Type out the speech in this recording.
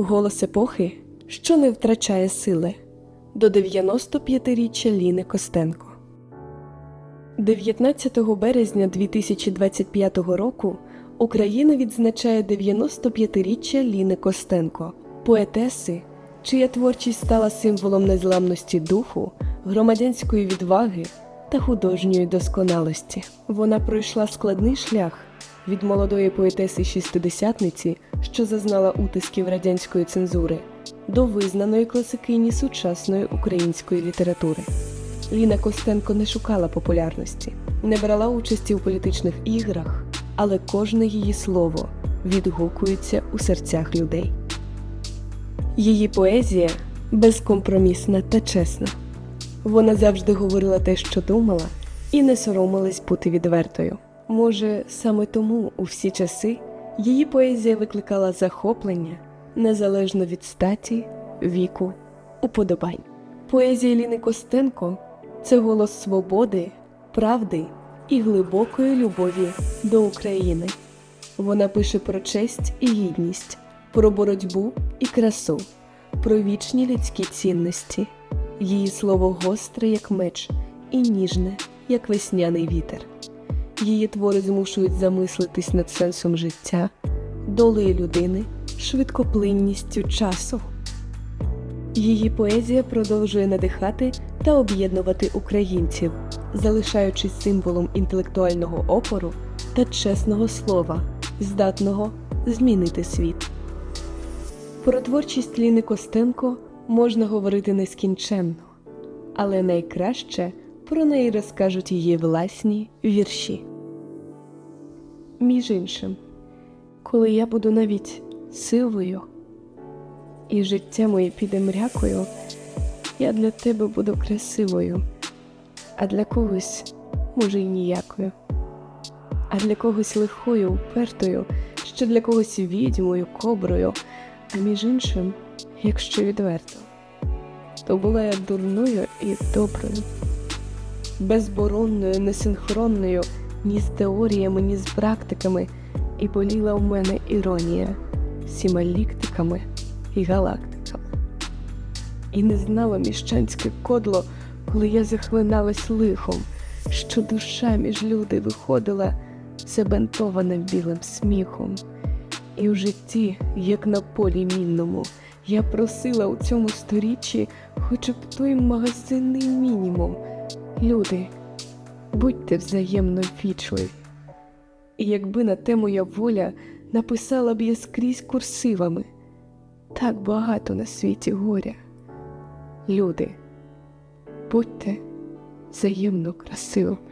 Голос епохи, що не втрачає сили. До 95-річчя Ліни Костенко. 19 березня 2025 року Україна відзначає 95-річчя Ліни Костенко, поетеси, чия творчість стала символом незламності духу, громадянської відваги та художньої досконалості. Вона пройшла складний шлях від молодої поетеси шістидесятниці, що зазнала утисків радянської цензури, до визнаної класикині сучасної української літератури. Ліна Костенко не шукала популярності, не брала участі у політичних іграх, але кожне її слово відгукується у серцях людей. Її поезія безкомпромісна та чесна. Вона завжди говорила те, що думала, і не соромилась бути відвертою. Може, саме тому у всі часи її поезія викликала захоплення незалежно від статі, віку, уподобань. Поезія Ліни Костенко це голос свободи, правди і глибокої любові до України. Вона пише про честь і гідність, про боротьбу і красу, про вічні людські цінності. Її слово гостре, як меч, і ніжне, як весняний вітер. Її твори змушують замислитись над сенсом життя, долею людини, швидкоплинністю часу. Її поезія продовжує надихати та об'єднувати українців, залишаючись символом інтелектуального опору та чесного слова, здатного змінити світ. Про творчість Ліни Костенко можна говорити нескінченно, але найкраще про неї розкажуть її власні вірші. Між іншим, коли я буду навіть сивою, і життя моє піде мрякою, я для тебе буду красивою, а для когось, може, й ніякою, а для когось лихою, упертою, ще для когось відьмою, коброю, а між іншим, якщо відверто, то була я дурною і доброю, безборонною, несинхронною ні з теоріями, ні з практиками, і боліла в мене іронія всіма ліктиками і галактиками. І не знала міщанське кодло, коли я захлиналась лихом, що душа між люди виходила забентована білим сміхом. І в житті, як на полі мінному, я просила у цьому сторіччі хоча б той магазинний мінімум. Люди, будьте взаємно вічливі. І якби на те моя воля написала б я скрізь курсивами, так багато на світі горя. Люди, будьте взаємно красивими.